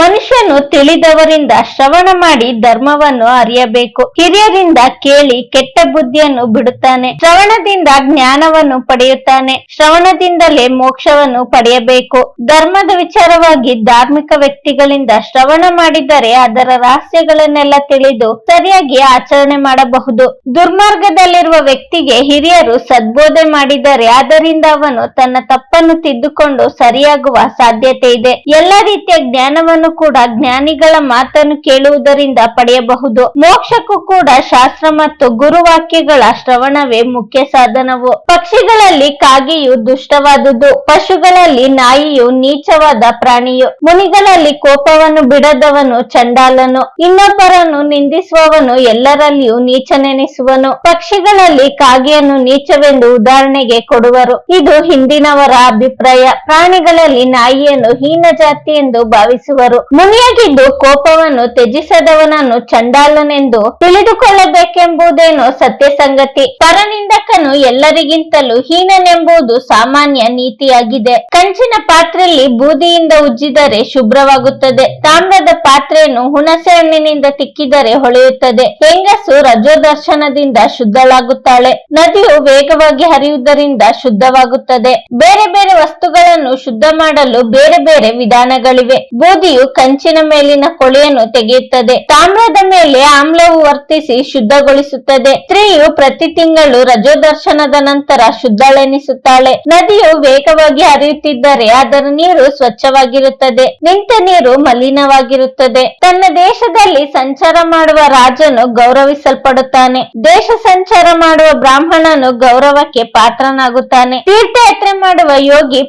ಮನುಷ್ಯನು ತಿಳಿದವರಿಂದ ಶ್ರವಣ ಮಾಡಿ ಧರ್ಮವನ್ನು ಅರಿಯಬೇಕು. ಹಿರಿಯರಿಂದ ಕೇಳಿ ಕೆಟ್ಟ ಬುದ್ಧಿಯನ್ನು ಬಿಡುತ್ತಾನೆ. ಶ್ರವಣದಿಂದ ಜ್ಞಾನವನ್ನು ಪಡೆಯುತ್ತಾನೆ. ಶ್ರವಣದಿಂದಲೇ ಮೋಕ್ಷವನ್ನು ಪಡೆಯಬೇಕು. ಧರ್ಮದ ವಿಚಾರವಾಗಿ ಧಾರ್ಮಿಕ ವ್ಯಕ್ತಿಗಳಿಂದ ಶ್ರವಣ ಮಾಡಿದರೆ ಅದರ ರಹಸ್ಯಗಳನ್ನೆಲ್ಲ ತಿಳಿದು ಸರಿಯಾಗಿ ಆಚರಣೆ ಮಾಡಬಹುದು. ದುರ್ಮಾರ್ಗದಲ್ಲಿರುವ ವ್ಯಕ್ತಿಗೆ ಹಿರಿಯರು ಸದ್ಬೋಧೆ ಮಾಡಿದರೆ ಅದರಿಂದ ಅವನು ತನ್ನ ತಪ್ಪನ್ನು ತಿದ್ದುಕೊಂಡು ಸರಿಯಾಗುವ ಸಾಧ್ಯತೆ ಇದೆ. ಎಲ್ಲ ರೀತಿಯ ಜ್ಞಾನವನ್ನು ಕೂಡ ಜ್ಞಾನಿಗಳ ಮಾತನ್ನು ಕೇಳುವುದರಿಂದ ಪಡೆಯಬಹುದು. ಮೋಕ್ಷಕ್ಕೂ ಕೂಡ ಶಾಸ್ತ್ರ ಮತ್ತು ಗುರುವಾಕ್ಯಗಳ ಶ್ರವಣವೇ ಮುಖ್ಯ ಸಾಧನವು. ಪಕ್ಷಿಗಳಲ್ಲಿ ಕಾಗೆಯು ದುಷ್ಟವಾದುದು, ಪಶುಗಳಲ್ಲಿ ನಾಯಿಯು ನೀಚವಾದ ಪ್ರಾಣಿಯು. ಮುನಿಗಳಲ್ಲಿ ಕೋಪವನ್ನು ಬಿಡದವನು ಚಂಡಾಲನು. ಇನ್ನೊಬ್ಬರನ್ನು ನಿಂದಿಸುವವನು ಎಲ್ಲರಲ್ಲಿಯೂ ನೀಚನೆನಿಸುವನು. ಪಕ್ಷಿಗಳಲ್ಲಿ ಕಾಗೆಯನ್ನು ನೀಚವೆಂದು ಉದಾಹರಣೆಗೆ ಕೊಡುವರು. ಇದು ಹಿಂದಿನವರ ಅಭಿಪ್ರಾಯ. ಪ್ರಾಣಿಗಳಲ್ಲಿ ನಾಯಿಯನ್ನು ಹೀನ ಜಾತಿ ಎಂದು ಭಾವಿಸುವರು. ಮುನಿಯಾಗಿದ್ದು ಕೋಪವನ್ನು ತ್ಯಜಿಸದವನನ್ನು ಚಂಡಾಲನೆಂದು ತಿಳಿದುಕೊಳ್ಳಬೇಕೆಂಬುದೇನೋ ಸತ್ಯ ಸಂಗತಿ ಪರನಿಂದಕನು ಎಲ್ಲರಿಗಿಂತಲೂ ಹೀನನೆಂಬುದು ಸಾಮಾನ್ಯ ನೀತಿಯಾಗಿದೆ. ಕಂಚಿನ ಪಾತ್ರೆಯಲ್ಲಿ ಬೂದಿಯಿಂದ ಉಜ್ಜಿದರೆ ಶುಭ್ರವಾಗುತ್ತದೆ. ತಾಮ್ರದ ಪಾತ್ರೆಯನ್ನು ಹುಣಸೆ ಹಣ್ಣಿನಿಂದ ತಿಕ್ಕಿದರೆ ಹೊಳೆಯುತ್ತದೆ. ಹೆಂಗಸು ರಜೋದರ್ಶನದಿಂದ ಶುದ್ಧಳಾಗುತ್ತಾಳೆ. ನದಿಯು ವೇಗವಾಗಿ ಹರಿಯುವುದರಿಂದ ಶುದ್ಧವಾಗುತ್ತದೆ. ಬೇರೆ ಬೇರೆ ವಸ್ತುಗಳನ್ನು ಶುದ್ಧ ಮಾಡಲು ಬೇರೆ ಬೇರೆ ವಿಧಾನಗಳಿವೆ. ಬೂದಿಯು ಕಂಚಿನ ಮೇಲಿನ ಕೊಳೆಯನ್ನು ತೆಗೆಯುತ್ತದೆ. ತಾಮ್ರದ ಮೇಲೆ ಆಮ್ಲವು ವರ್ತಿಸಿ ಶುದ್ಧಗೊಳಿಸುತ್ತದೆ. ಸ್ತ್ರೀಯು ಪ್ರತಿ ತಿಂಗಳು ರಜೋದರ್ಶನದ ನಂತರ ಶುದ್ಧಳೆನಿಸುತ್ತಾಳೆ. ನದಿಯು ವೇಗವಾಗಿ ಹರಿಯುತ್ತಿದ್ದರೆ ಅದರ ನೀರು ಸ್ವಚ್ಛವಾಗಿರುತ್ತದೆ. ನಿಂತ ನೀರು ಮಲಿನವಾಗಿರುತ್ತದೆ. ತನ್ನ ದೇಶದಲ್ಲಿ ಸಂಚಾರ ಮಾಡುವ ರಾಜನು ಗೌರವಿಸಲ್ಪಡುತ್ತಾನೆ. ದೇಶ ಸಂಚಾರ ಮಾಡುವ ಬ್ರಾಹ್ಮಣನು ಗೌರವಕ್ಕೆ ಪಾತ್ರನಾಗುತ್ತಾನೆ. ತೀರ್ಥಯಾತ್ರೆ ಮಾಡುವ ಯೋಗಿ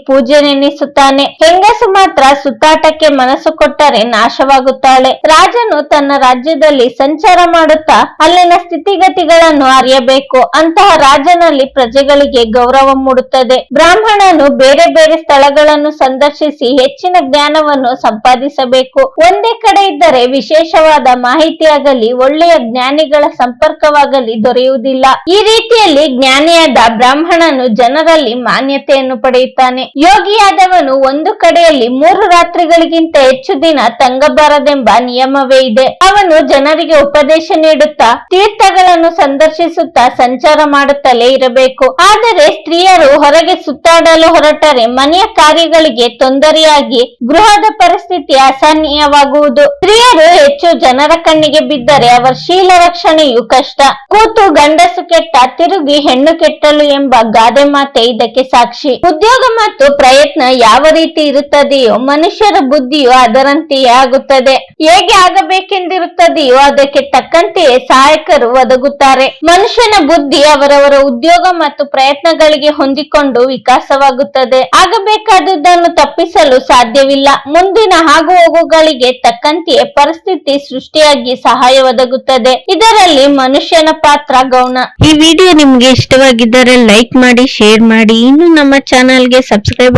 ಪೂಜ್ಯನೆನಿಸುತ್ತಾನೆ ಹೆಂಗಸು ಮಾತ್ರ ಸುತ್ತಾಟಕ್ಕೆ ಮನಸ್ಸು ಕೊಟ್ಟರೆ ನಾಶವಾಗುತ್ತಾಳೆ. ರಾಜನು ತನ್ನ ರಾಜ್ಯದಲ್ಲಿ ಸಂಚಾರ ಮಾಡುತ್ತಾ ಅಲ್ಲಿನ ಸ್ಥಿತಿಗತಿಗಳನ್ನು ಅರಿಯಬೇಕು. ಅಂತಹ ರಾಜನಲ್ಲಿ ಪ್ರಜೆಗಳಿಗೆ ಗೌರವ ಮೂಡುತ್ತದೆ. ಬ್ರಾಹ್ಮಣನು ಬೇರೆ ಬೇರೆ ಸ್ಥಳಗಳನ್ನು ಸಂದರ್ಶಿಸಿ ಹೆಚ್ಚಿನ ಜ್ಞಾನವನ್ನು ಸಂಪಾದಿಸಬೇಕು. ಒಂದೇ ಕಡೆ ಇದ್ದರೆ ವಿಶೇಷವಾದ ಮಾಹಿತಿಯಾಗಲಿ, ಒಳ್ಳೆಯ ಜ್ಞಾನಿಗಳ ಸಂಪರ್ಕವಾಗಲಿ ದೊರೆಯುವುದಿಲ್ಲ. ಈ ರೀತಿಯಲ್ಲಿ ಜ್ಞಾನಿಯಾದ ಬ್ರಾಹ್ಮಣನು ಜನರಲ್ಲಿ ಮಾನ್ಯತೆಯನ್ನು ಪಡೆಯುತ್ತಾನೆ. ಯೋಗಿಯಾದವನು ಒಂದು ಕಡೆಯಲ್ಲಿ ಮೂರು ರಾತ್ರಿಗಳಿಗಿಂತ ಹೆಚ್ಚು ದಿನ ತಂಗಬಾರದೆಂಬ ನಿಯಮವೇ ಇದೆ. ಅವನು ಜನರಿಗೆ ಉಪದೇಶ ನೀಡುತ್ತಾ ತೀರ್ಥಗಳನ್ನು ಸಂದರ್ಶಿಸುತ್ತಾ ಸಂಚಾರ ಮಾಡುತ್ತಲೇ ಇರಬೇಕು. ಆದರೆ ಸ್ತ್ರೀಯರು ಹೊರಗೆ ಸುತ್ತಾಡಲು ಹೊರಟರೆ ಮನೆಯ ಕಾರ್ಯಗಳಿಗೆ ತೊಂದರೆಯಾಗಿ ಗೃಹದ ಪರಿಸ್ಥಿತಿ ಅಸಹನೀಯವಾಗುವುದು. ಸ್ತ್ರೀಯರು ಹೆಚ್ಚು ಜನರ ಕಣ್ಣಿಗೆ ಬಿದ್ದರೆ ಅವರ ಶೀಲ ರಕ್ಷಣೆಯು ಕಷ್ಟ. ಕೂತು ಗಂಡಸು ಕೆಟ್ಟ, ತಿರುಗಿ ಹೆಣ್ಣು ಕೆಟ್ಟಲು ಎಂಬ ಗಾದೆ ಮಾತೆ ಇದಕ್ಕೆ ಸಾಕ್ಷಿ. ಉದ್ಯೋಗ ಮತ್ತು ಪ್ರಯತ್ನ ಯಾವ ರೀತಿ ಇರುತ್ತದೆಯೋ ಮನುಷ್ಯರ ಬುದ್ಧಿಯು ಅದರಂತೆಯೇ ಆಗುತ್ತದೆ. ಹೇಗೆ ಆಗಬೇಕೆಂದಿರುತ್ತದೆಯೋ ಅದಕ್ಕೆ ತಕ್ಕಂತೆಯೇ ಸಹಾಯಕರು ಒದಗುತ್ತಾರೆ. ಮನುಷ್ಯನ ಬುದ್ಧಿ ಅವರವರ ಉದ್ಯೋಗ ಮತ್ತು ಪ್ರಯತ್ನಗಳಿಗೆ ಹೊಂದಿಕೊಂಡು ವಿಕಾಸವಾಗುತ್ತದೆ. ಆಗಬೇಕಾದುದನ್ನು ತಪ್ಪಿಸಲು ಸಾಧ್ಯವಿಲ್ಲ. ಮುಂದಿನ ಆಗು ಹೋಗುಗಳಿಗೆ ತಕ್ಕಂತೆಯೇ ಪರಿಸ್ಥಿತಿ ಸೃಷ್ಟಿಯಾಗಿ ಸಹಾಯ ಒದಗುತ್ತದೆ. ಇದರಲ್ಲಿ ಮನುಷ್ಯನ ಪಾತ್ರ ಗೌಣ. ಈ ವಿಡಿಯೋ ನಿಮ್ಗೆ ಇಷ್ಟವಾಗಿದ್ದರೆ ಲೈಕ್ ಮಾಡಿ, ಶೇರ್ ಮಾಡಿ. ಇನ್ನು ನಮ್ಮ ಚಾನೆಲ್ಗೆ ಸಬ್ಸ್ಕ್ರೈಬ್